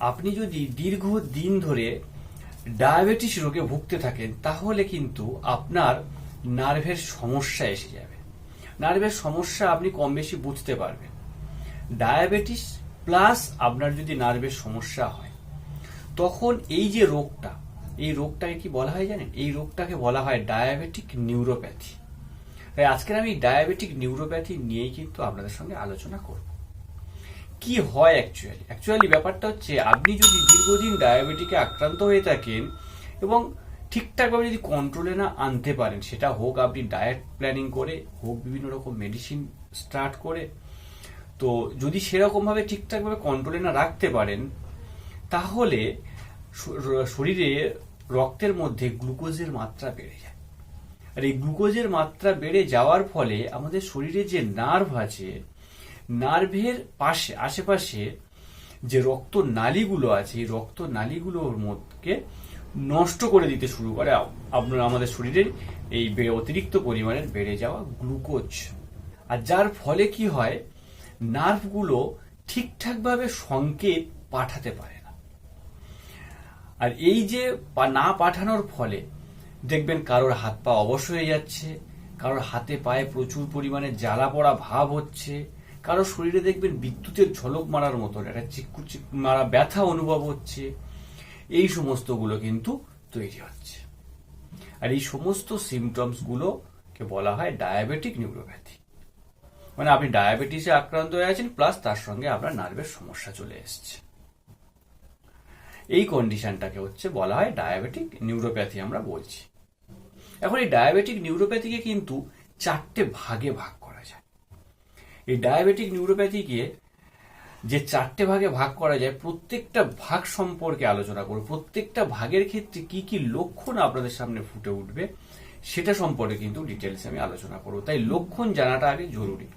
আপনি যদি দীর্ঘ দিন ধরে ডায়াবেটিস রোগে ভুগতে থাকেন, তাহলে কিন্তু আপনার নার্ভের সমস্যা এসে যাবে। নার্ভের সমস্যা আপনি কম বেশি বুঝতে পারবেন। ডায়াবেটিস প্লাস আপনার যদি নার্ভের সমস্যা হয়, তখন এই যে রোগটা, এই রোগটাকে কি বলা হয় জানেন? এই রোগটাকে বলা হয় ডায়াবেটিক নিউরোপ্যাথি। তাই আজকের আমি ডায়াবেটিক নিউরোপ্যাথি নিয়েই কিন্তু আপনাদের সঙ্গে আলোচনা করব। কি হয় অ্যাকচুয়ালি অ্যাকচুয়ালি ব্যাপারটা হচ্ছে, আপনি যদি দীর্ঘদিন ডায়াবেটিকে আক্রান্ত হয়ে থাকেন এবং ঠিকঠাকভাবে যদি কন্ট্রোলে না আনতে পারেন, সেটা হোক আপনি ডায়েট প্ল্যানিং করে, হোক বিভিন্ন রকম মেডিসিন স্টার্ট করে, তো যদি সেরকমভাবে ঠিকঠাকভাবে কন্ট্রোলে না রাখতে পারেন, তাহলে শরীরে রক্তের মধ্যে গ্লুকোজের মাত্রা বেড়ে যায়। আর এই গ্লুকোজের মাত্রা বেড়ে যাওয়ার ফলে আমাদের শরীরে যে নার্ভ আছে নার্ভের পাশে, আশেপাশে যে রক্ত নালীগুলো আছে, এই রক্ত নালীগুলোর মধ্যে নষ্ট করে দিতে শুরু করে। আপনার, আমাদের শরীরের এই অতিরিক্ত পরিমাণের বেড়ে যাওয়া গ্লুকোজ। আর যার ফলে কি হয়? নার্ভগুলো ঠিকঠাকভাবে সংকেত পাঠাতে পারে না। আর এই যে না পাঠানোর ফলে দেখবেন কারোর হাত পা অবশ হয়ে যাচ্ছে, কারোর হাতে পায়ে প্রচুর পরিমাণে জ্বালা পড়া ভাব হচ্ছে কারোর শরীরে দেখবেন বিদ্যুতের ঝলক মারার মতন, একটা চিক্কু চিক মারা ব্যথা অনুভব হচ্ছে। এই সমস্তগুলো কিন্তু তৈরি হচ্ছে। আর এই সমস্ত সিমটমস গুলোকে বলা হয় ডায়াবেটিক নিউরোপ্যাথি মানে আপনি ডায়াবেটিসে আক্রান্ত হয়ে আছেন প্লাস তার সঙ্গে আপনার নার্ভের সমস্যা চলে এসছে। এই কন্ডিশনটাকে হচ্ছে বলা হয় ডায়াবেটিক নিউরোপ্যাথি আমরা বলছি। এখন এই ডায়াবেটিক নিউরোপ্যাথিকে কিন্তু চারটে ভাগে ভাগ করা এই ডায়াবেটিক নিউরোপ্যাথিকে যে চারটে ভাগে ভাগ করা যায়, প্রত্যেকটা ভাগ সম্পর্কে আলোচনা করব প্রত্যেকটা ভাগের ক্ষেত্রে কি কি লক্ষণ আপনাদের সামনে ফুটে উঠবে, সেটা সম্পর্কে কিন্তু ডিটেলস আমি আলোচনা করব। তাই লক্ষণ জানাটা আগে জরুরি।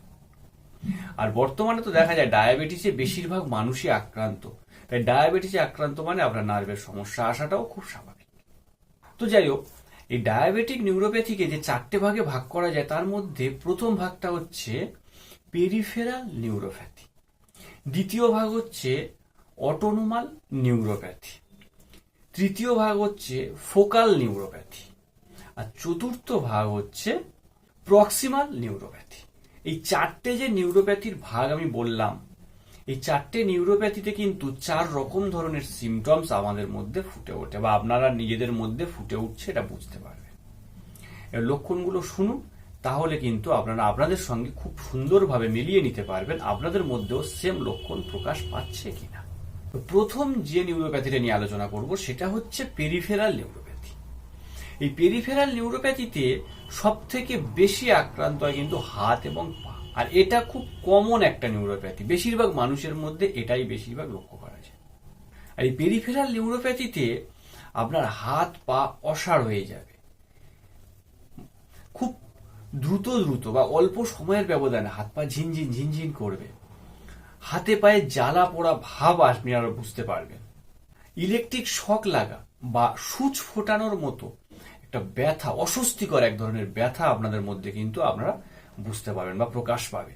আর বর্তমানে তো দেখা যায় ডায়াবেটিসে বেশিরভাগ মানুষই আক্রান্ত। তাই ডায়াবেটিসে আক্রান্ত মানে আপনার নার্ভের সমস্যা আসাটাও খুব স্বাভাবিক। তো যাই হোক, এই ডায়াবেটিক নিউরোপ্যাথিকে যে চারটে ভাগে ভাগ করা যায়, তার মধ্যে প্রথম ভাগটা হচ্ছে পেরিফেরাল নিউরোপ্যাথি দ্বিতীয় ভাগ হচ্ছে অটোনোমাল নিউরোপ্যাথি তৃতীয় ভাগ হচ্ছে ফোকাল নিউরোপ্যাথি আর চতুর্থ ভাগ হচ্ছে প্রক্সিমাল নিউরোপ্যাথি এই চারটে যে নিউরোপ্যাথির ভাগ আমি বললাম, এই চারটে নিউরোপ্যাথিতে কিন্তু চার রকম ধরনের সিমটমস আমাদের মধ্যে ফুটে ওঠে বা আপনারা নিজেদের মধ্যে ফুটে উঠছে, এটা বুঝতে পারবেন। লক্ষণগুলো শুনুন। তাহলে কিন্তু আপনারা আপনাদের সঙ্গে খুব সুন্দরভাবে মিলিয়ে নিতে পারবেন। আপনাদের মধ্যেও সেম লক্ষণ প্রকাশ পাচ্ছে কিনা। প্রথম যে নিউরোপ্যাথিটা নিয়ে আলোচনা করব, সেটা হচ্ছে পেরিফেরাল নিউরোপ্যাথি এই পেরিফেরাল নিউরোপ্যাথিতে সব থেকে বেশি আক্রান্ত হয় কিন্তু হাত এবং পা। আর এটা খুব কমন একটা নিউরোপ্যাথি বেশিরভাগ মানুষের মধ্যে এটাই বেশিরভাগ লক্ষ্য করা যায়। আর এই পেরিফেরাল নিউরোপ্যাথিতে আপনার হাত, পা অসাড় হয়ে যাবে। খুব দ্রুত দ্রুত বা অল্প সময়ের ব্যবধানে হাত পা ঝিনঝিন ঝিনঝিন করবে। হাতে পায়ে জ্বালা পোড়া ভাব আপনি আরও বুঝতে পারবেন ইলেকট্রিক শক লাগা বা সূচ ফোটানোর মতো একটা ব্যথা, অস্বস্তিকর এক ধরনের ব্যথা আপনাদের মধ্যে কিন্তু আপনারা বুঝতে পারবেন বা প্রকাশ পাবে।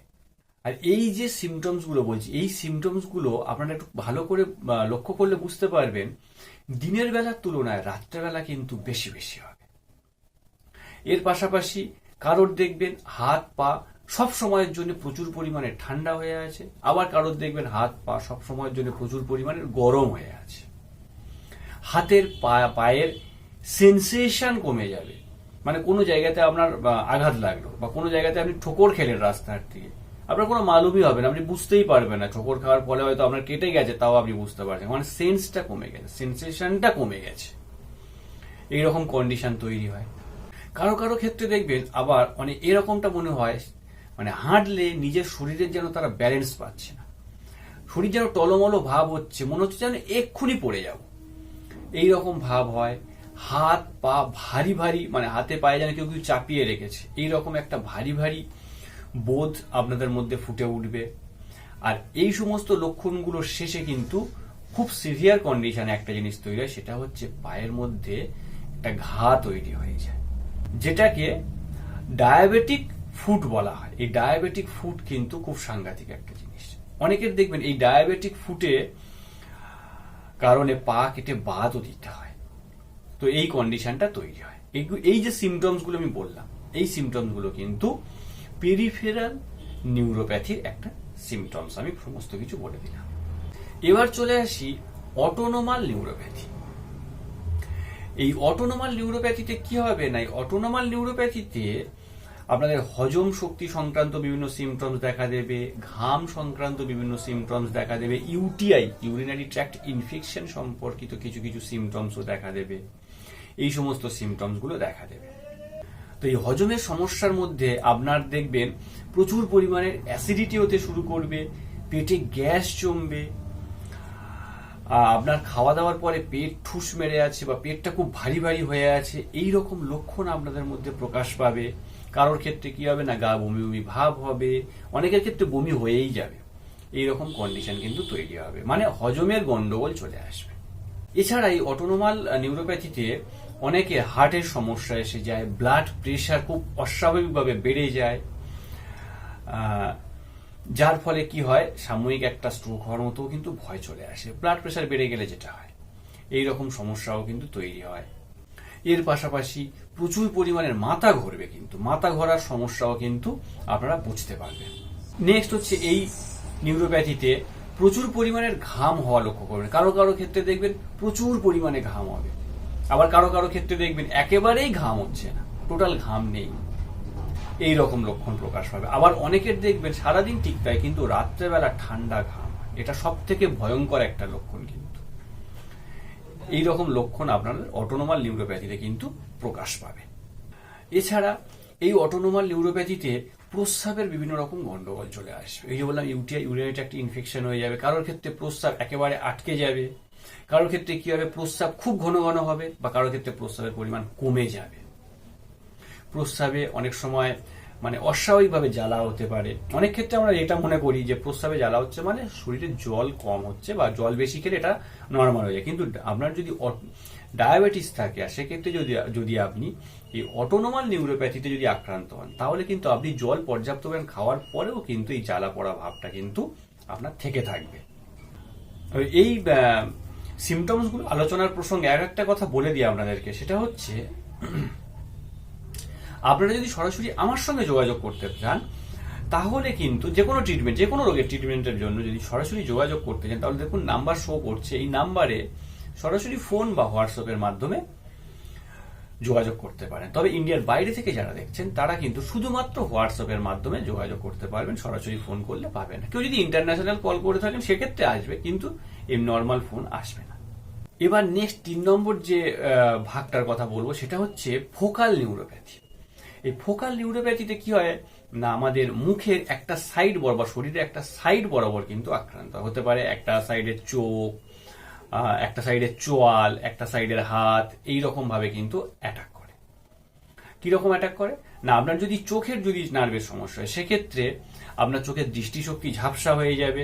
আর এই যে সিমটমসগুলো বলছি, এই সিমটমসগুলো আপনারা একটু ভালো করে লক্ষ্য করলে বুঝতে পারবেন, দিনের বেলার তুলনায় রাত্রেবেলা কিন্তু বেশি বেশি হবে। এর পাশাপাশি কারোর দেখবেন হাত পা সব সময়ের জন্য প্রচুর পরিমাণে ঠান্ডা হয়ে আছে, আবার কারোর দেখবেন হাত পা সব সময়ের জন্য প্রচুর পরিমাণে গরম হয়ে আছে। হাতের পায়ের সেন্সেশন কমে যাবে। মানে কোনো জায়গাতে আপনার আঘাত লাগল বা কোনো জায়গাতে আপনি ঠোকর খেলেন রাস্তার থেকে আপনার কোনো মালুমই হবে না, আপনি বুঝতেই পারবেন না, ঠোকর খাওয়ার ফলে হয়তো আপনার কেটে গেছে, তাও আপনি বুঝতে পারছেন মানে সেন্সটা কমে গেছে সেন্সেশনটা কমে গেছে। এইরকম কন্ডিশন তৈরি হয়। কারও কারও ক্ষেত্রে দেখবেন আবার মানে এরকমটা মনে হয় মানে হাঁটলে নিজের শরীরের যেন তারা ব্যালেন্স পাচ্ছে না। শরীর যেন টলমলো ভাব হচ্ছে, মনে হচ্ছে যেন এক্ষুনি পড়ে যাব। এই রকম ভাব হয়, হাত পা ভারী ভারী মানে হাতে পায়ে যেন কেউ কেউ চাপিয়ে রেখেছে এই রকম একটা ভারী ভারী বোধ আপনাদের মধ্যে ফুটে উঠবে। আর এই সমস্ত লক্ষণগুলোর শেষে কিন্তু খুব সিভিয়ার কন্ডিশনে একটা জিনিস তৈরি হয়, সেটা হচ্ছে পায়ের মধ্যে একটা ঘা তৈরি হয়ে যায়। যেটাকে ডায়াবেটিক ফুড বলা হয়। এই ডায়াবেটিক ফুড কিন্তু খুব সাংঘাতিক একটা জিনিস। অনেকের দেখবেন এই ডায়াবেটিক ফুটে কারণে পা কেটে বাদও দিতে হয়। তো এই কন্ডিশনটা তৈরি হয়। এই যে সিমটমসগুলো আমি বললাম, এই সিমটমসগুলো কিন্তু পেরিফেরাল নিউরোপ্যাথির একটা সিমটমস আমি সমস্ত কিছু বলে দিলাম। এবার চলে আসি অটোনোমাল নিউরোপ্যাথি এই অটোনোমাল নিউরোপ্যাথিতে কি হবে? না, এই অটোনোমাল নিউরোপ্যাথিতে আপনাদের হজম শক্তি সংক্রান্ত বিভিন্ন সিমটমস দেখা দেবে, ঘাম সংক্রান্ত বিভিন্ন সিমটমস দেখা দেবে ইউটিআই ইউরিনারি ট্র্যাক্ট ইনফেকশন সম্পর্কিত কিছু কিছু সিমটমসও দেখা দেবে। এই সমস্ত সিমটমসগুলো দেখা দেবে। তো এই হজমের সমস্যার মধ্যে আপনার দেখবেন প্রচুর পরিমাণের অ্যাসিডিটি হতে শুরু করবে, পেটে গ্যাস জমবে আপনার খাওয়া দাওয়ার পরে পেট ঠুস মেরে আছে বা পেটটা খুব ভারী ভারী হয়ে আছে এই রকম লক্ষণ আপনাদের মধ্যে প্রকাশ পাবে। কারোর ক্ষেত্রে কি হবে না, গা বমি বমি ভাব হবে, অনেকের ক্ষেত্রে বমি হয়েই যাবে। এই রকম কন্ডিশন কিন্তু তৈরি হবে। মানে হজমের গন্ডগোল চলে আসবে। এছাড়া এই অটোনোমাল নিউরোপ্যাথিতে অনেকে হার্টের সমস্যা এসে যায় ব্লাড প্রেশার খুব অস্বাভাবিকভাবে বেড়ে যায়। যার ফলে কি হয়? সাময়িক একটা স্ট্রোক হওয়ার মতো কিন্তু ভয় চলে আসে। ব্লাড প্রেশার বেড়ে গেলে যেটা হয় এই রকম সমস্যাও কিন্তু তৈরি হয়। এর পাশাপাশি প্রচুর পরিমাণের মাথা ঘুরবে কিন্তু। মাথা ঘোরার সমস্যাও কিন্তু আপনারা বুঝতে পারবেন। নেক্সট হচ্ছে এই নিউরোপ্যাথিতে প্রচুর পরিমাণের ঘাম হওয়া লক্ষ্য করবেন। কারও কারও ক্ষেত্রে দেখবেন প্রচুর পরিমাণে ঘাম হবে। আবার কারও কারও ক্ষেত্রে দেখবেন একেবারেই ঘাম হচ্ছে না। টোটাল ঘাম নেই। এই রকম লক্ষণ প্রকাশ পাবে। আবার অনেকের দেখবেন সারাদিন ঠিক তাই, কিন্তু রাত্রেবেলা ঠান্ডা ঘাম, এটা সব থেকে ভয়ঙ্কর একটা লক্ষণ কিন্তু। এই রকম লক্ষণ আপনাদের অটোনোমাল নিউরোপ্যাথিতে কিন্তু প্রকাশ পাবে। এছাড়া এই অটোনোমাল নিউরোপ্যাথিতে প্রস্রাবের বিভিন্ন রকম গন্ডগোল চলে আসবে এই যে বললাম ইউটিআই ইউরিনারি একটা ইনফেকশন হয়ে যাবে, কারোর ক্ষেত্রে প্রস্রাব একেবারে আটকে যাবে, কারোর ক্ষেত্রে কি হবে, প্রস্রাব খুব ঘন ঘন হবে, বা কারোর ক্ষেত্রে প্রস্রাবের পরিমাণ কমে যাবে। প্রস্রাবে অনেক সময় মানে অস্বাভাবিকভাবে জ্বালা হতে পারে। অনেক ক্ষেত্রে আমরা এটা মনে করি যে প্রস্রাবে জ্বালা হচ্ছে মানে শরীরে জল কম হচ্ছে বা জল বেশি খেলে এটা নর্মাল হয়ে যায়। কিন্তু আপনার যদি ডায়াবেটিস থাকে, আর সেক্ষেত্রে যদি যদি আপনি এই অটোনোমাল নিউরোপ্যাথিতে যদি আক্রান্ত হন, তাহলে কিন্তু আপনি জল পর্যাপ্ত পরিমাণ খাওয়ার পরেও কিন্তু এই জ্বালা পড়া ভাবটা কিন্তু আপনার থেকে থাকবে। এই সিমটমসগুলো আলোচনার প্রসঙ্গে আর একটা কথা বলে দিই আপনাদেরকে। সেটা হচ্ছে আপনারা যদি সরাসরি আমার সঙ্গে যোগাযোগ করতে চান, তাহলে কিন্তু যে কোনো ট্রিটমেন্ট যে কোনো রোগের ট্রিটমেন্টের জন্য যদি সরাসরি যোগাযোগ করতে চান, তাহলে দেখুন নাম্বার শো করছে। এই নাম্বারে সরাসরি ফোন বা হোয়াটসঅ্যাপের মাধ্যমে যোগাযোগ করতে পারেন। তবে ইন্ডিয়ার বাইরে থেকে যারা দেখছেন, তারা কিন্তু শুধুমাত্র হোয়াটসঅ্যাপের মাধ্যমে যোগাযোগ করতে পারবেন। সরাসরি ফোন করলে পাবেন না। কেউ যদি ইন্টারন্যাশনাল কল করে থাকেন, সেক্ষেত্রে আসবে, কিন্তু এই নর্মাল ফোন আসবে না। এবার নেক্সট তিন নম্বর যে ভাগটার কথা বলব, সেটা হচ্ছে ফোকাল নিউরোপ্যাথি এই ফোকাল নিউরোপ্যাথিতে কি হয়? না, আমাদের মুখের একটা সাইড বরাবর শরীরে একটা সাইড বরাবর কিন্তু আক্রান্ত হতে পারে। একটা সাইডের চোখ একটা সাইডের চোয়াল, একটা সাইডের হাত, এই ভাবে কিন্তু অ্যাটাক করে। কীরকম অ্যাটাক করে? না, আপনার যদি চোখের যদি নার্ভের সমস্যা হয়, সেক্ষেত্রে আপনার চোখের দৃষ্টিশক্তি ঝাপসা হয়ে যাবে।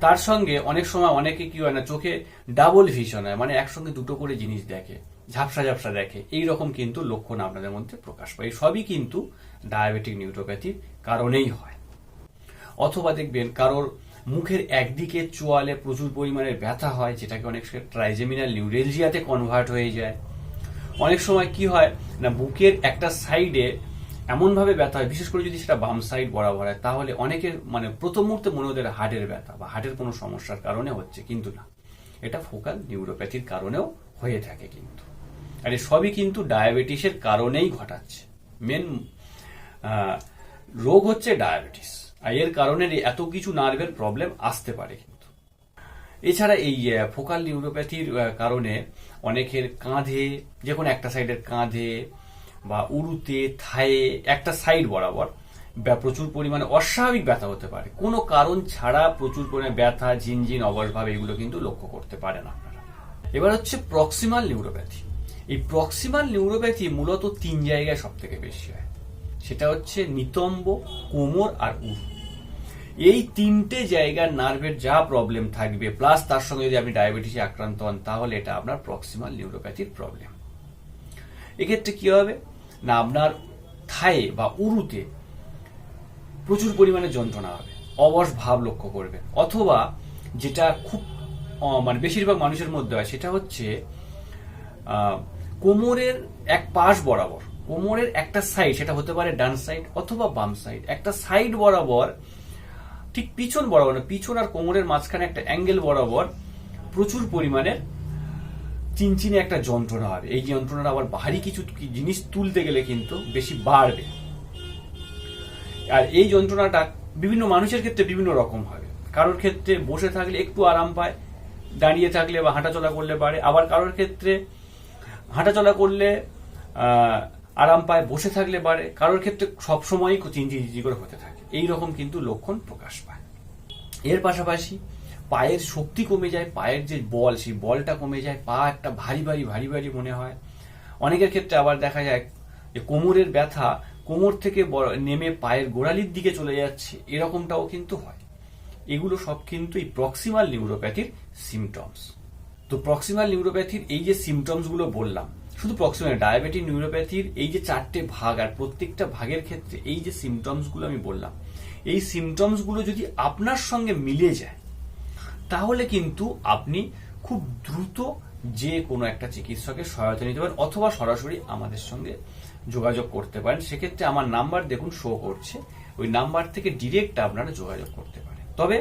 তার সঙ্গে অনেক সময় অনেকে কি হয় না, চোখে ডাবল ভিশন হয় মানে একসঙ্গে দুটো করে জিনিস দেখে। ঝাপসা ঝাপসা দেখে। এই রকম কিন্তু লক্ষণ আপনাদের মধ্যে প্রকাশ পায়। সবই কিন্তু ডায়াবেটিক নিউরোপ্যাথির কারণেই হয়। অথবা দেখবেন কারোর মুখের একদিকে চোয়ালে প্রচুর পরিমাণে ব্যথা হয়, যেটাকে অনেক সময় ট্রাইজেমিনাল নিউরেলজিয়াতে কনভার্ট হয়ে যায়। অনেক সময় কি হয় না, বুকের একটা সাইডে এমনভাবে ব্যথা হয়, বিশেষ করে যদি সেটা বাম সাইড বরাবর হয়, তাহলে অনেকের মানে প্রথম মুহূর্তে মনে হতে হার্টের ব্যথা বা হার্টের কোনো সমস্যার কারণে হচ্ছে, কিন্তু না। এটা ফোকাল নিউরোপ্যাথির কারণেও হয়ে থাকে কিন্তু। আর সবই কিন্তু ডায়াবেটিসের কারণেই ঘটাচ্ছে। মেন রোগ হচ্ছে ডায়াবেটিস। আর এর কারণে এত কিছু নার্ভের প্রবলেম আসতে পারে কিন্তু। এছাড়া এই ফোকাল নিউরোপ্যাথির কারণে অনেকের কাঁধে, যে কোনো একটা সাইডের কাঁধে বা উরুতে, থায়ে, একটা সাইড বরাবর প্রচুর পরিমাণে অস্বাভাবিক ব্যথা হতে পারে। কোনো কারণ ছাড়া প্রচুর পরিমাণে ব্যথা, ঝিনঝিন অবসভাব এগুলো কিন্তু লক্ষ্য করতে পারেন আপনারা। এবার হচ্ছে প্রক্সিমাল নিউরোপ্যাথি এই প্রক্সিমাল নিউরোপ্যাথি মূলত তিন জায়গায় সব থেকে বেশি হয়। সেটা হচ্ছে নিতম্ব, কোমর আর উরু। এই তিনটে জায়গার নার্ভের যা প্রবলেম থাকবে, প্লাস তার সঙ্গে যদি আপনি ডায়াবেটিসে আক্রান্ত হন, তাহলে এটা আপনার প্রক্সিমাল নিউরোপ্যাথির প্রবলেম। এক্ষেত্রে কি হবে? না, আপনার থায়ে বা উরুতে প্রচুর পরিমাণে যন্ত্রণা হবে। অবশ ভাব লক্ষ্য করবেন। অথবা যেটা খুব মানে বেশিরভাগ মানুষের মধ্যে হয়, সেটা হচ্ছে কোমরের এক পাশ বরাবর, কোমরের একটা সাইড সেটা হতে পারে ডান সাইড অথবা বাম সাইড একটা সাইড বরাবর, ঠিক পিছন বরাবর না, পিছন আর কোমরের মাঝখানে একটা অ্যাঙ্গেল বরাবর প্রচুর পরিমাণে চিনচিনে একটা যন্ত্রণা হবে। এই যন্ত্রণাটা আবার ভারী কিছু জিনিস তুলতে গেলে কিন্তু বেশি বাড়বে। আর এই যন্ত্রণাটা বিভিন্ন মানুষের ক্ষেত্রে বিভিন্ন রকম হবে। কারোর ক্ষেত্রে বসে থাকলে একটু আরাম পায়, দাঁড়িয়ে থাকলে বা হাঁটাচলা করলে পারে, আবার কারোর ক্ষেত্রে হাঁটাচলা করলে আরাম পায়, বসে থাকলে পারে। কারোর ক্ষেত্রে সবসময়ই চিনচি চিনচি করে হতে থাকে। এই রকম কিন্তু লক্ষণ প্রকাশ পায়। এর পাশাপাশি পায়ের শক্তি কমে যায়, পায়ের যে বল, সেই বলটা কমে যায়। পা একটা ভারী ভারী ভারী ভারী মনে হয়। অনেকের ক্ষেত্রে আবার দেখা যায় যে কোমরের ব্যথা কোমর থেকে বড়- নেমে পায়ের গোড়ালির দিকে চলে যাচ্ছে। এরকমটাও কিন্তু হয়। এগুলো সব কিন্তু এই প্রক্সিমাল নিউরোপ্যাথির সিমটমস তো প্রক্সিমাল নিউরোপ্যাথির এই যে সিমটমসগুলো বললাম, শুধু প্রক্সিমাল ডায়াবেটিক নিউরোপ্যাথির এই যে চারটে ভাগ আর প্রত্যেকটা ভাগের ক্ষেত্রে এই যে সিমটমসগুলো আমি বললাম, এই সিমটমসগুলো যদি আপনার সঙ্গে মিলে যায়, তাহলে কিন্তু আপনি খুব দ্রুত যে কোনো একটা চিকিৎসকের সহায়তা নিতে পারেন অথবা সরাসরি আমাদের সঙ্গে যোগাযোগ করতে পারেন। সেক্ষেত্রে আমার নাম্বার দেখুন শো করছে, ওই নাম্বার থেকে ডিরেক্ট আপনারা যোগাযোগ করতে পারেন। তবে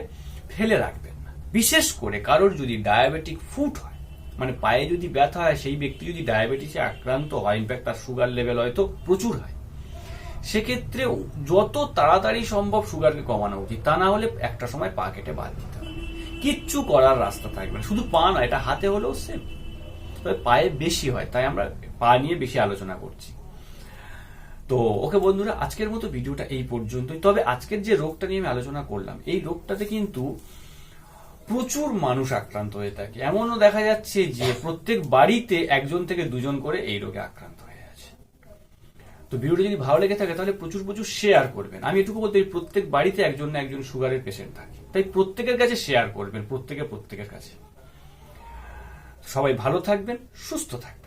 ফেলে রাখবেন। বিশেষ করে কারোর যদি ডায়াবেটিক ফুট হয় মানে পায়ে যদি ব্যথা হয়, সেই ব্যক্তি যদি ডায়াবেটিসে আক্রান্ত হয় ইনফ্যাক্ট তার সুগার লেভেল হয়তো প্রচুর হয়, সেক্ষেত্রে যত তাড়াতাড়ি সম্ভব সুগারকে কমানো উচিত। তা না হলে একটা সময় পা কেটে বাদ দিতে হবে। কিচ্ছু করার রাস্তা থাকবে না। শুধু পা না, এটা হাতে হলেও সেম তবে পায়ে বেশি হয়, তাই আমরা পা নিয়ে বেশি আলোচনা করছি। তো ওকে বন্ধুরা, আজকের মতো ভিডিওটা এই পর্যন্তই। তবে আজকের যে রোগটা নিয়ে আমি আলোচনা করলাম, এই রোগটাতে কিন্তু প্রচুর মানুষ আক্রান্ত হয়ে থাকে। এমনও দেখা যাচ্ছে যে প্রত্যেক বাড়িতে একজন থেকে দুজন করে এই রোগে আক্রান্ত হয়ে আছে। তো ভিডিওটা যদি ভালো লেগে থাকে, তাহলে প্রচুর প্রচুর শেয়ার করবেন। আমি এটুকু বলতে প্রত্যেক বাড়িতে একজন না একজন সুগারের পেশেন্ট থাকে। তাই প্রত্যেকের কাছে শেয়ার করবেন, প্রত্যেকে প্রত্যেকের কাছে। সবাই ভালো থাকবেন, সুস্থ থাকবেন।